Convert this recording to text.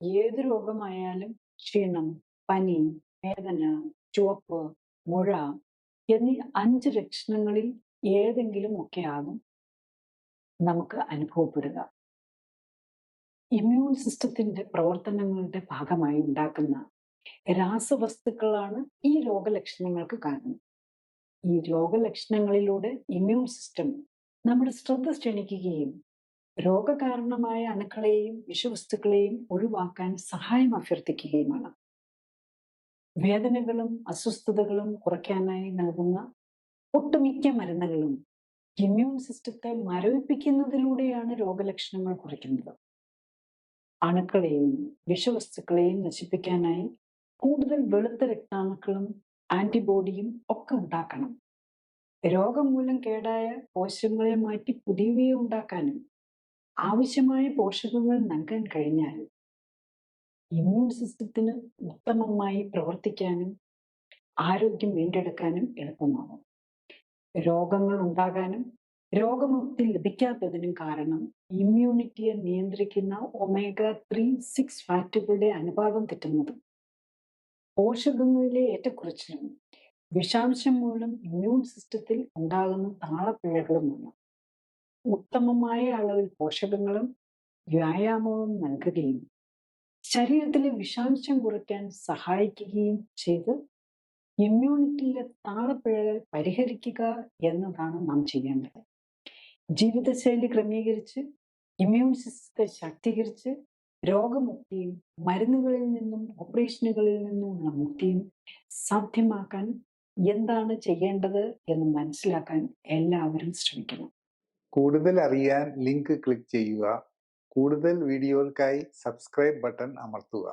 ഏത് രോഗമായാലും ക്ഷീണം പനി വേദന ചുവപ്പ് മുഴ എന്നീ അഞ്ച് ലക്ഷണങ്ങളിൽ ഏതെങ്കിലും ഒക്കെ ആകും നമുക്ക് അനുഭവപ്പെടുക. ഇമ്മ്യൂൺ സിസ്റ്റത്തിന്റെ പ്രവർത്തനങ്ങളുടെ ഭാഗമായി ഉണ്ടാക്കുന്ന രാസവസ്തുക്കളാണ് ഈ രോഗലക്ഷണങ്ങൾക്ക് കാരണം. ഈ രോഗലക്ഷണങ്ങളിലൂടെ ഇമ്മ്യൂൺ സിസ്റ്റം നമ്മുടെ ശ്രദ്ധ ക്ഷണിക്കുകയും രോഗകാരണമായ അണുക്കളെയും വിഷവസ്തുക്കളെയും ഒഴിവാക്കാൻ സഹായം അഭ്യർത്ഥിക്കുകയുമാണ്. വേദനകളും അസ്വസ്ഥതകളും കുറയ്ക്കാനായി നൽകുന്ന ഒട്ടുമിക്ക മരുന്നുകളും ഇമ്മ്യൂൺ സിസ്റ്റത്തെ മരവിപ്പിക്കുന്നതിലൂടെയാണ് രോഗലക്ഷണങ്ങൾ കുറയ്ക്കുന്നത്. അണുക്കളെയും വിഷവസ്തുക്കളെയും നശിപ്പിക്കാനായി കൂടുതൽ വെളുത്ത രക്താണുക്കളും ആന്റിബോഡിയും ഒക്കെ ഉണ്ടാക്കണം. രോഗം മൂലം കേടായ കോശങ്ങളെ മാറ്റി പുതിയവയെ ഉണ്ടാക്കാനും ആവശ്യമായ പോഷകങ്ങൾ നൽകാൻ കഴിഞ്ഞാൽ ഇമ്മ്യൂൺ സിസ്റ്റത്തിന് ഉത്തമമായി പ്രവർത്തിക്കാനും ആരോഗ്യം വീണ്ടെടുക്കാനും എളുപ്പമാകും. രോഗങ്ങൾ ഉണ്ടാകാനും രോഗമുക്തി ലഭിക്കാത്തതിനും കാരണം ഇമ്മ്യൂണിറ്റിയെ നിയന്ത്രിക്കുന്ന ഒമേഗ ത്രീ സിക്സ് ഫാറ്റുകളുടെ അനുപാതം തെറ്റുന്നതും. പോഷകങ്ങളിലെ ഏറ്റക്കുറച്ചിലും വിഷാംശം മൂലം ഇമ്മ്യൂൺ സിസ്റ്റത്തിൽ ഉണ്ടാകുന്ന താളപ്പിഴകളുമാണ് ഉത്തമമായ അളവിൽ പോഷകങ്ങളും വ്യായാമവും നൽകുകയും ശരീരത്തിലെ വിഷാംശം കുറയ്ക്കാൻ സഹായിക്കുകയും ചെയ്ത് ഇമ്മ്യൂണിറ്റിയിലെ താളപ്പിഴകൾ പരിഹരിക്കുക എന്നതാണ് നാം ചെയ്യേണ്ടത്. ജീവിതശൈലി ക്രമീകരിച്ച് ഇമ്മ്യൂൺ സിസ്റ്റത്തെ ശാക്തീകരിച്ച് രോഗമുക്തിയും മരുന്നുകളിൽ നിന്നും ഓപ്പറേഷനുകളിൽ നിന്നുമുള്ള മുക്തിയും സാധ്യമാക്കാൻ എന്താണ് ചെയ്യേണ്ടത് എന്ന് മനസ്സിലാക്കാൻ എല്ലാവരും ശ്രമിക്കണം. കൂടുതൽ അറിയാൻ ലിങ്ക് ക്ലിക്ക് ചെയ്യുക. കൂടുതൽ വീഡിയോകൾക്കായി സബ്സ്ക്രൈബ് ബട്ടൺ അമർത്തുക.